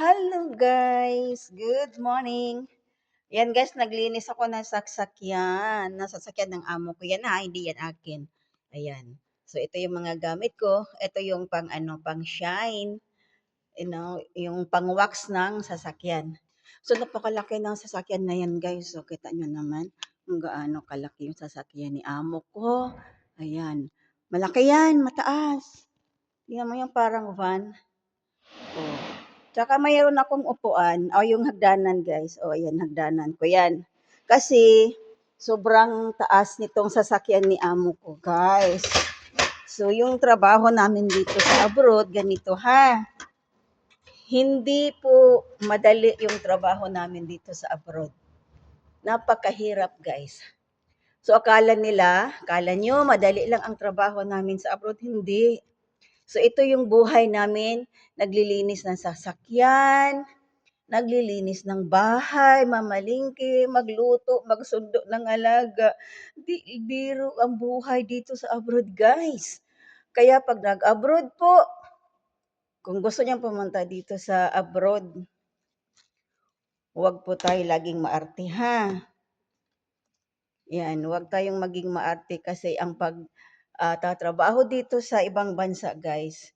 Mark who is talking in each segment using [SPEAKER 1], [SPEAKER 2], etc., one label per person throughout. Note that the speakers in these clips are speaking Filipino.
[SPEAKER 1] Hello guys! Good morning! Yan guys, naglinis ako ng sasakyan. Ng sasakyan ng amo ko. Yan ha, hindi yan akin. Ayan. So, ito yung mga gamit ko. Ito yung pang ano, pang shine. You know, yung pang wax ng sasakyan. So, napakalaki ng sasakyan na yan guys. So, kita nyo naman kung gaano kalaki yung sasakyan ni amo ko. Ayan. Malaki yan, mataas. Tingnan mo yung parang van. Oh. Tsaka mayroon akong upuan, o yung hagdanan guys. O ayan, hagdanan ko yan. Kasi sobrang taas nitong sasakyan ni amo ko guys. So yung trabaho namin dito sa abroad, ganito ha. Hindi po madali yung trabaho namin dito sa abroad. Napakahirap guys. So akala nila, akala nyo madali lang ang trabaho namin sa abroad. Hindi. So ito yung buhay namin, naglilinis ng sasakyan, naglilinis ng bahay, mamalingki, magluto, magsundo ng alaga. Di biro ang buhay dito sa abroad, guys. Kaya pag nag-abroad po, kung gusto niyang pumunta dito sa abroad, huwag po tayo laging maarte ha. Yan, huwag tayong maging maarte kasi ang pag uh, tatrabaho dito sa ibang bansa, guys,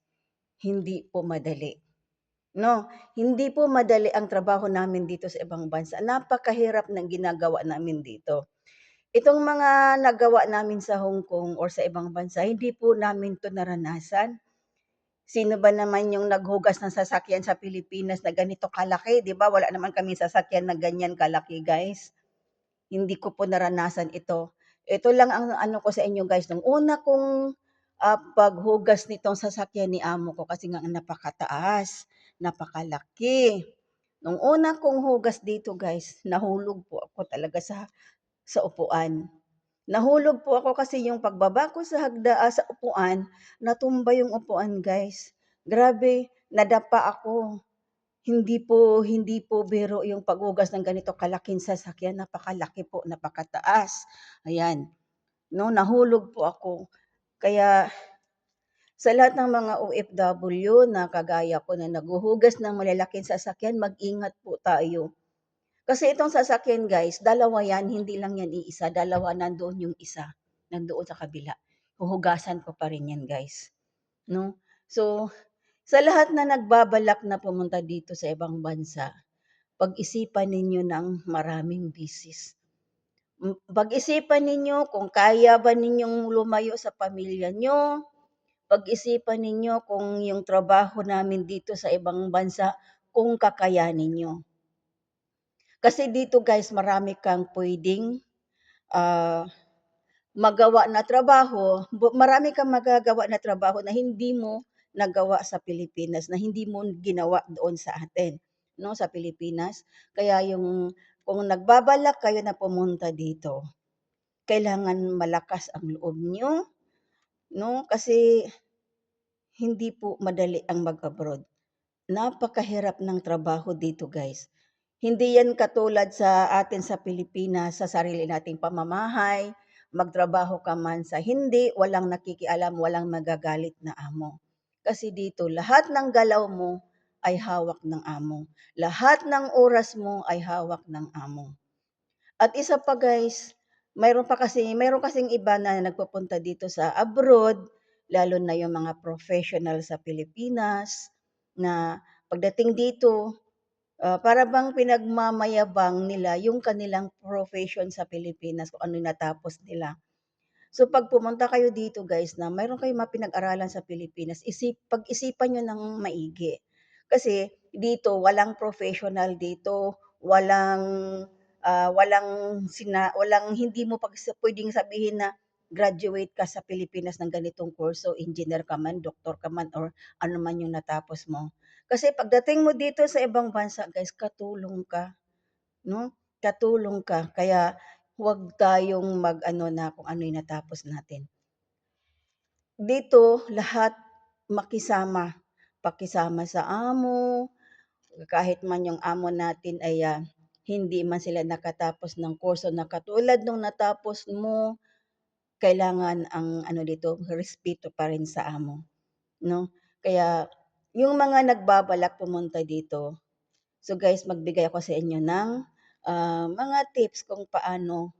[SPEAKER 1] hindi po madali. No, hindi po madali ang trabaho namin dito sa ibang bansa. Napakahirap ng ginagawa namin dito. Itong mga nagawa namin sa Hong Kong or sa ibang bansa, hindi po namin to naranasan. Sino ba naman yung naghugas ng sasakyan sa Pilipinas na ganito kalaki? Di ba? Wala naman kami sasakyan na ganyan kalaki, guys. Hindi ko po naranasan ito. Ito lang ang ano ko sa inyo guys, nung una kong uh, paghugas nitong sasakyan ni amo ko kasi nga napakataas, napakalaki. Nung una kong hugas dito guys, nahulog po ako talaga sa sa upuan. Nahulog po ako kasi yung pagbaba ko sa hagda uh, sa upuan, natumba yung upuan guys. Grabe, nadapa ako. Hindi po hindi po biro yung paghugas ng ganito kalaking sasakyan, napakalaki po, napakataas. Ayan. No, nahulog po ako. Kaya sa lahat ng mga OFW na kagaya ko na naguhugas ng malalaking sasakyan, mag-ingat po tayo. Kasi itong sasakyan guys, dalawa yan, hindi lang yan iisa, dalawa nandoon yung isa, nandoon sa kabila. Huhugasan ko pa rin yan guys. No? So, sa lahat na nagbabalak na pumunta dito sa ibang bansa, pag-isipan ninyo ng maraming bisis. Pag-isipan ninyo kung kaya ba ninyong lumayo sa pamilya nyo. Pag-isipan ninyo kung yung trabaho namin dito sa ibang bansa, kung kakayanin nyo. Kasi dito guys, marami kang pwedeng uh, magawa na trabaho, marami kang magagawa na trabaho na hindi mo nagawa sa Pilipinas na hindi mo ginawa doon sa atin, no, sa Pilipinas. Kaya yung kung nagbabalak kayo na pumunta dito, kailangan malakas ang loob niyo, no? Kasi hindi po madali ang mag-abroad. Napakahirap ng trabaho dito, guys. Hindi yan katulad sa atin sa Pilipinas, sa sarili nating pamamahay, magtrabaho ka man sa hindi, walang nakikialam, walang magagalit na amo. Kasi dito, lahat ng galaw mo ay hawak ng amo. Lahat ng oras mo ay hawak ng amo. At isa pa guys, mayroon pa kasi, mayroon kasing iba na nagpupunta dito sa abroad, lalo na yung mga professional sa Pilipinas, na pagdating dito, uh, para bang pinagmamayabang nila yung kanilang profession sa Pilipinas, kung ano natapos nila. So pag pumunta kayo dito guys na mayroon kayong mapinag-aralan sa Pilipinas, isip, pag-isipan nyo ng maigi. Kasi dito walang professional dito, walang uh, walang sina, walang hindi mo pag pwedeng sabihin na graduate ka sa Pilipinas ng ganitong kurso, engineer ka man, doktor ka man, or ano man yung natapos mo. Kasi pagdating mo dito sa ibang bansa, guys, katulong ka. No? Katulong ka. Kaya huwag tayong mag-ano na kung ano yung natapos natin. Dito, lahat makisama. Pakisama sa amo, kahit man yung amo natin ay uh, hindi man sila nakatapos ng kurso na katulad nung natapos mo, kailangan ang ano dito, respeto pa rin sa amo. No? Kaya yung mga nagbabalak pumunta dito, So guys, magbigay ako sa inyo ng, ah, mga tips kung paano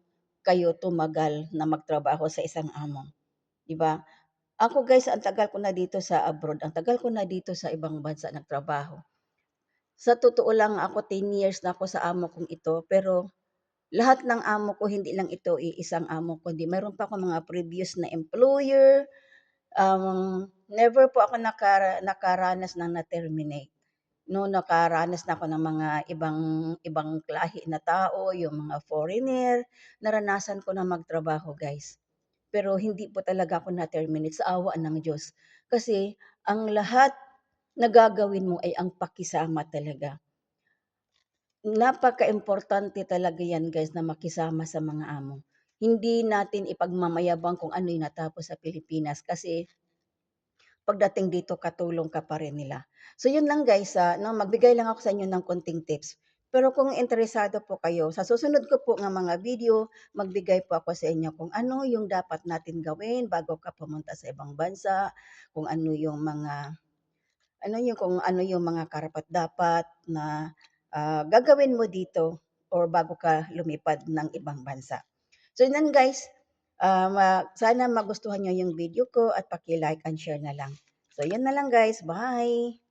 [SPEAKER 1] kayo tumagal na magtrabaho sa isang amo, 'di ba? Ako guys, ang tagal ko na dito sa abroad, ang tagal ko na dito sa ibang bansa nagtrabaho. Sa totoo lang ako 10 years na ako sa amo kong ito, pero lahat ng amo ko hindi lang ito iisang amo kundi meron pa akong mga previous na employer, um, never po ako nakara nakaranas ng na-terminate. No, nakaranas na ako ng mga ibang ibang lahi na tao, yung mga foreigner, naranasan ko na magtrabaho guys. Pero hindi po talaga ako na-terminate sa awa ng Diyos. Kasi ang lahat na gagawin mo ay ang pakisama talaga. Napakaimportante talaga yan guys na makisama sa mga amo. Hindi natin ipagmamayabang kung ano yung natapos sa Pilipinas kasi pagdating dito katulong ka pa rin nila. So yun lang guys, ah, no, magbigay lang ako sa inyo ng konting tips. Pero kung interesado po kayo, sa susunod ko po nga mga video, magbigay po ako sa inyo kung ano yung dapat natin gawin bago ka pumunta sa ibang bansa, kung ano yung mga ano yung kung ano yung mga karapat-dapat na ah, gagawin mo dito or bago ka lumipad ng ibang bansa. So yun guys, ah, ma- sana magustuhan nyo yung video ko at paki-like and share na lang. So yun na lang guys, bye!